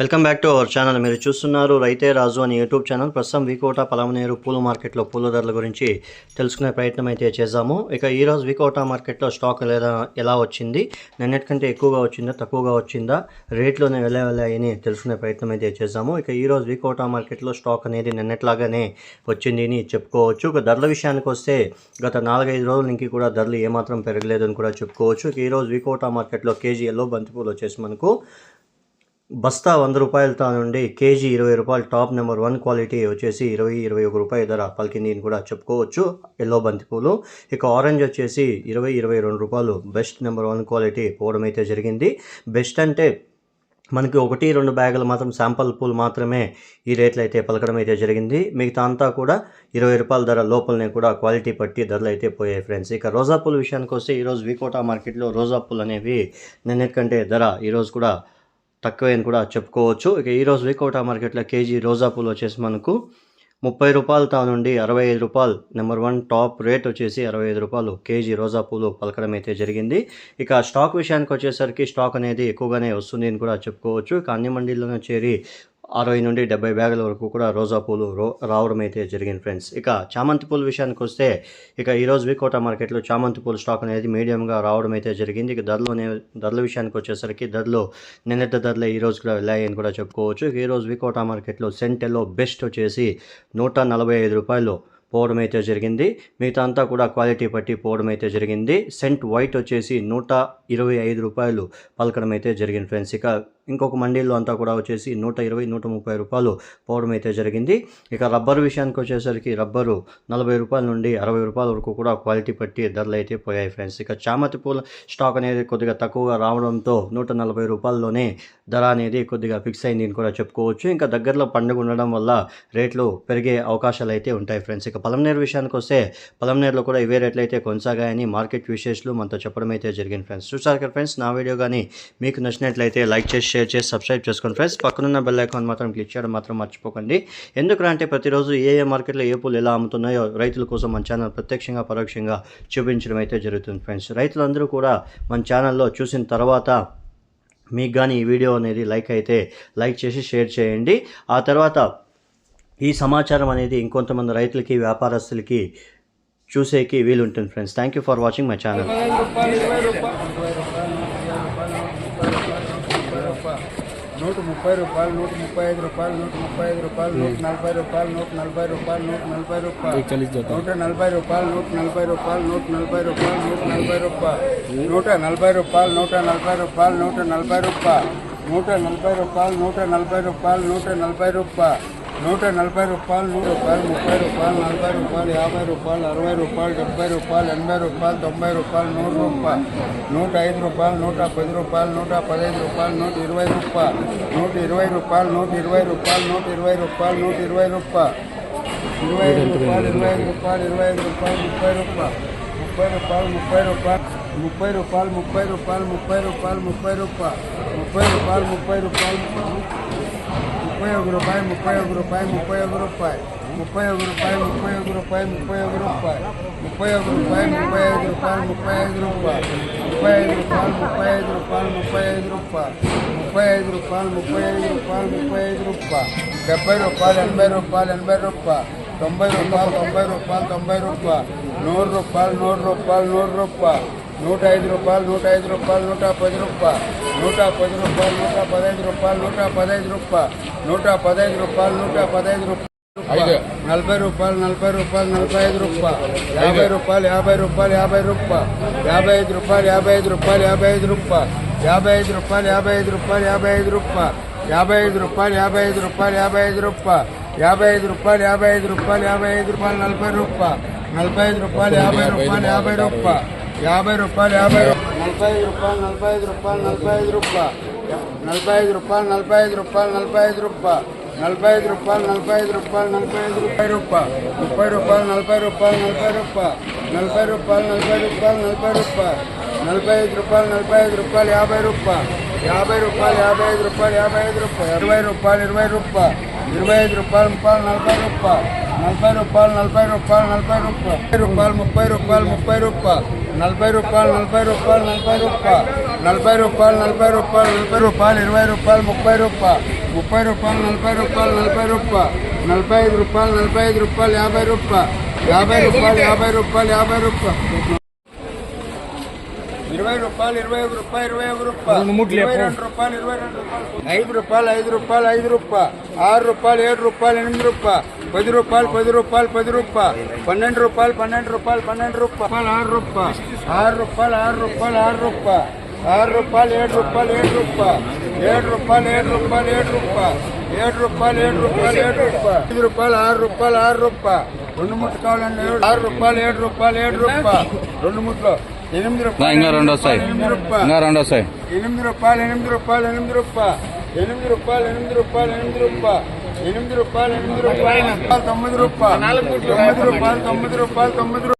Welcome back to our channel. మీరు చూస్తున్నారు రైతే రాజు అని యూట్యూబ్ ఛానల్. ప్రస్తుతం వికోట పలమనేరు పూల మార్కెట్లో పూల ధరల గురించి తెలుసుకునే ప్రయత్నం అయితే చేద్దాము ఇక ఈరోజు వికోట మార్కెట్లో స్టాక్ లేదా ఎలా వచ్చింది? నిన్నటికంటే ఎక్కువగా వచ్చిందా తక్కువగా వచ్చిందా? రేట్లోనే వెళ్ళే వెళ్ళాయని తెలుసుకునే ప్రయత్నం అయితే చేద్దాము ఇక ఈరోజు వికోట మార్కెట్లో స్టాక్ అనేది నిన్నట్లాగానే వచ్చింది అని చెప్పుకోవచ్చు. ఇక ధరల విషయానికి వస్తే గత నాలుగైదు రోజుల నుంచి కూడా ధరలు ఏమాత్రం పెరగలేదని కూడా చెప్పుకోవచ్చు. ఇక ఈరోజు వికోట మార్కెట్లో కేజీ ఎల్లో బంతిపూలు వచ్చేసి మనకు బస్తా వంద రూపాయలతో నుండి కేజీ ఇరవై రూపాయలు టాప్ నెంబర్ వన్ క్వాలిటీ వచ్చేసి ఇరవై ఇరవై ఒక రూపాయల ధర పలికింది అని కూడా చెప్పుకోవచ్చు. ఎల్లో బంతిపూలు ఇక ఆరెంజ్ వచ్చేసి ఇరవై ఇరవై రెండు రూపాయలు బెస్ట్ నెంబర్ వన్ క్వాలిటీ పోవడం అయితే జరిగింది. బెస్ట్ అంటే మనకి ఒకటి రెండు బ్యాగులు మాత్రం శాంపల్ పూలు మాత్రమే ఈ రేట్లు అయితే పలకడం అయితే జరిగింది. మిగతా అంతా కూడా ఇరవై రూపాయల ధర లోపలనే కూడా క్వాలిటీ పట్టి ధరలు అయితే పోయాయి ఫ్రెండ్స్. ఇక రోజా పూల విషయానికి వస్తే ఈరోజు వికోటా మార్కెట్లో రోజా పూలు అనేవి నిన్నటికంటే ధర ఈరోజు కూడా తక్కువే అని కూడా చెప్పుకోవచ్చు. ఇక ఈరోజు వికోటా మార్కెట్లో కేజీ రోజా పూలు వచ్చేసి మనకు ముప్పై రూపాయల తా నుండి అరవై ఐదు రూపాయలు. నెంబర్ వన్ టాప్ రేట్ వచ్చేసి అరవై ఐదు రూపాయలు కేజీ రోజా పూలు పలకడం అయితే జరిగింది. ఇక స్టాక్ విషయానికి వచ్చేసరికి స్టాక్ అనేది ఎక్కువగానే వస్తుంది అని కూడా చెప్పుకోవచ్చు. ఇక అన్ని మండీల్లోనూ చేరి అరవై నుండి డెబ్బై బ్యాగుల వరకు కూడా రోజా పూలు రో రావడం అయితే జరిగింది ఫ్రెండ్స్. ఇక చామంతి పూల విషయానికి వస్తే ఇక ఈరోజు వికోట మార్కెట్లో చామంతి పూల స్టాక్ అనేది మీడియంగా రావడం అయితే జరిగింది. ఇక ధరలు ధరల విషయానికి వచ్చేసరికి ధరలు నిన్నటి ధరలే ఈరోజు కూడా వెళ్ళాయి అని కూడా చెప్పుకోవచ్చు. ఇక ఈరోజు వికోట మార్కెట్లో సెంటెల్లో బెస్ట్ వచ్చేసి నూట నలభై ఐదు రూపాయలు పోవడం అయితే జరిగింది. మిగతా అంతా కూడా క్వాలిటీ పట్టి పోవడం అయితే జరిగింది. సెంట్ వైట్ వచ్చేసి నూట ఇరవై ఐదు రూపాయలు పలకడం అయితే జరిగింది ఫ్రెండ్స్. ఇక ఇంకొక మండీల్లో అంతా కూడా వచ్చేసి నూట ఇరవై నూట ముప్పై రూపాయలు పోవడం అయితే జరిగింది. ఇక రబ్బర్ విషయానికి వచ్చేసరికి రబ్బరు నలభై రూపాయల నుండి అరవై రూపాయల వరకు కూడా క్వాలిటీ పట్టి ధరలు అయితే పోయాయి ఫ్రెండ్స్. ఇక చామతి పూల స్టాక్ అనేది కొద్దిగా తక్కువగా రావడంతో నూట నలభై రూపాయల్లోనే ధర అనేది కొద్దిగా ఫిక్స్ అయింది అని కూడా చెప్పుకోవచ్చు. ఇంకా దగ్గరలో పండుగ ఉండడం వల్ల రేట్లు పెరిగే అవకాశాలు అయితే ఉంటాయి ఫ్రెండ్స్. ఇక పలంనేరు విషయానికి వస్తే పలంనేరులో కూడా ఇవే రేట్లు అయితే కొనసాగాయని మార్కెట్ విశేషాలు మనతో చెప్పడం అయితే జరిగింది ఫ్రెండ్స్. చూసారు కదా ఫ్రెండ్స్ నా వీడియో కానీ మీకు నచ్చినట్లయితే లైక్ చేసి షేర్ చేసి సబ్స్క్రైబ్ చేసుకోండి ఫ్రెండ్స్ పక్కనున్న బెల్ ఐకాన్ మాత్రం క్లిక్ చేయడం మాత్రం మర్చిపోకండి. ఎందుకంటే ప్రతిరోజు ఏ ఏ మార్కెట్లో ఏ పూలు ఎలా అమ్ముతున్నాయో రైతుల కోసం మన ఛానల్ ప్రత్యక్షంగా పరోక్షంగా చూపించడం అయితే జరుగుతుంది ఫ్రెండ్స్ రైతులందరూ కూడా మన ఛానల్లో చూసిన తర్వాత మీకు కానీ ఈ వీడియో అనేది లైక్ అయితే లైక్ చేసి షేర్ చేయండి. ఆ తర్వాత ఈ సమాచారం అనేది ఇంకొంతమంది రైతులకి వ్యాపారస్తులకి చూసేకి వీలు ఉంటుంది friends thank you for watching my channel ముప్పై రూపాయలు నూట ముప్పై ఐదు రూపాయలు నూట ముప్పై ఐదు రూపాయలు నూట నలభై రూపాయలు నూట నలభై రూపాయలు నూట నలభై రూపాయలు నూట నలభై రూపాయలు నూట నలభై రూపాయలు నూట నలభై రూపాయలు నూట నలభై రూపాయలు నూట నలభై రూపాయలు నూట నలభై రూపాయలు నూట నలభై రూపాయలు నూట నలభై రూపాయలు నూట నలభై రూపాయలు నూట నలభై రూపాయలు నూట నలభై రూపాయలు నూరు రూపాయలు ముప్పై రూపాయలు నలభై రూపాయలు యాభై రూపాయలు అరవై రూపాయలు డెబ్బై రూపాయలు ఎనభై రూపాయలు తొంభై రూపాయలు నూరు రూపాయలు నూట ఐదు రూపాయలు నూట పది రూపాయలు నూట పదహైదు రూపాయలు నూట ఇరవై రూపాయలు నూట ఇరవై రూపాయలు నూట ఇరవై రూపాయలు నూట ఇరవై రూపాయలు నూట ఇరవై రూపాయలు ఇరవై ఐదు రూపాయలు ఇరవై ఐదు రూపాయలు ఇరవై ఐదు రూపాయలు ముప్పై రూపాయలు ముప్పై రూపాయలు ముప్పై రూపాయలు ముప్పై రూపాయలు ముప్పై రూపాయలు ముప్పై రూపాయలు ముప్పై రూపాయలు ముప్పై రూపాయలు ముప్పై రూపాయలు ముప్పై ఒక రూపాయి ముప్పై ఒక రూపాయి ముప్పై ఒక రూపాయి ముప్పై ఒక రూపాయి ముప్పై ఒక రూపాయి ముప్పై ఒక రూపాయి ముప్పై ఒక రూపాయి ముప్పై ఐదు రూపాయలు ముప్పై ఐదు రూపాయలు ముప్పై ఐదు రూపాయలు ముప్పై ఐదు రూపాయలు ముప్పై ఐదు రూపాయలు ముప్పై ఐదు రూపాయలు ముప్పై ఐదు రూపాయలు ముప్పై ఐదు రూపాయలు డెబ్బై రూపాయలు ఎనభై రూపాయలు ఎనభై రూపాయలు తొంభై రూపాయలు తొంభై రూపాయలు తొంభై రూపాయలు నూరు రూపాయలు నూరు రూపాయలు నూరు రూపాయలు నూట ఐదు రూపాయలు నూట ఐదు రూపాయలు నూట పది రూపాయలు నూట పది రూపాయలు నూట పదహైదు రూపాయలు నూట పదహైదు రూపాయలు నూట పదహైదు రూపాయలు నూట పదహైదు రూపాయలు నలభై రూపాయలు నలభై రూపాయలు నలభై ఐదు రూపాయలు యాభై రూపాయలు యాభై రూపాయలు యాభై రూపాయలు యాభై ఐదు రూపాయలు యాభై ఐదు రూపాయలు యాభై ఐదు రూపాయలు యాభై ఐదు రూపాయలు యాభై ఐదు రూపాయలు యాభై ఐదు రూపాయలు యాభై ఐదు రూపాయలు యాభై ఐదు రూపాయలు యాభై ఐదు రూపాయలు యాభై ఐదు రూపాయలు యాభై ఐదు రూపాయలు యాభై ఐదు రూపాయలు నలభై రూపాయలు నలభై ఐదు రూపాయలు యాభై రూపాయలు యాభై రూపాయలు యాభై రూపాయలు యాభై రూపాయలు నలభై ఐదు రూపాయలు నలభై ఐదు రూపాయలు నలభై ఐదు రూపాయలు నలభై ఐదు రూపాయలు నలభై ఐదు రూపాయలు నలభై ఐదు రూపాయలు నలభై ఐదు రూపాయలు నలభై ఐదు రూపాయలు రూపాయలు ముప్పై రూపాయలు నలభై రూపాయలు నలభై రూపాయలు నలభై రూపాయలు నలభై రూపాయలు నలభై రూపాయలు నలభై ఐదు రూపాయలు నలభై ఐదు రూపాయలు యాభై రూపాయలు యాభై రూపాయలు యాభై ఐదు రూపాయలు యాభై ఐదు రూపాయలు ఇరవై రూపాయలు ఇరవై రూపాయలు ఇరవై ఐదు రూపాయలు ముప్పై నలభై రూపాయలు నలభై రూపాయలు నలభై రూపాయలు నలభై రూపాయలు రూపాయలు ముప్పై రూపాయలు ముప్పై రూపాయలు నలభై రూపాయలు నలభై రూపాయలు నలభై రూపాయలు నలభై రూపాయలు నలభై రూపాయలు నలభై రూపాయలు ఇరవై రూపాయలు ముప్పై రూపాయలు ముప్పై రూపాయలు నలభై రూపాయలు నలభై రూపాయలు నలభై ఐదు రూపాయలు నలభై ఐదు రూపాయలు యాభై రూపాయలు యాభై రూపాయలు యాభై రూపాయలు యాభై రూపాయలు. ఇరవై రూపాయలు ఇరవై ఒక రూపాయలు ఇరవై ఒక రూపాయలు ఇరవై రెండు రూపాయలు ఇరవై రెండు రూపాయలు. ఐదు రూపాయలు ఐదు రూపాయలు ఐదు రూపాయలు. ఆరు రూపాయలు ఏడు రూపాయలు ఎనిమిది రూపాయలు. పది రూపాయలు పది రూపాయలు పది రూపాయలు. పన్నెండు రూపాయలు పన్నెండు రూపాయలు పన్నెండు రూపాయలు. ఆరు రూపాయలు ఆరు రూపాయలు ఆరు రూపాయలు ఆరు రూపాయలు. ఆరు రూపాయలు ఏడు రూపాయలు ఏడు రూపాయలు. ఏడు రూపాయలు ఏడు రూపాయలు ఏడు రూపాయలు. ఏడు రూపాయలు ఏడు రూపాయలు ఏడు రూపాయలు. ఐదు రూపాయలు ఆరు రూపాయలు ఆరు రూపాయలు. రెండు ముట్లు కావాలండి ఆరు రూపాయలు ఏడు రూపాయలు ఏడు రూపాయలు. రెండు ముట్లు. ఎనిమిది రూపాయలు ఇంకా రెండు వస్తాయి ఇంకా రెండు వస్తాయి ఎనిమిది రూపాయలు ఎనిమిది రూపాయలు ఎనిమిది రూపాయలు. ఎనిమిది రూపాయలు ఎనిమిది రూపాయలు ఎనిమిది రూపాయలు. ఎనిమిది రూపాయలు ఎనిమిది రూపాయలు. తొమ్మిది రూపాయలు తొమ్మిది రూపాయలు తొమ్మిది రూపాయలు తొమ్మిది రూపాయలు.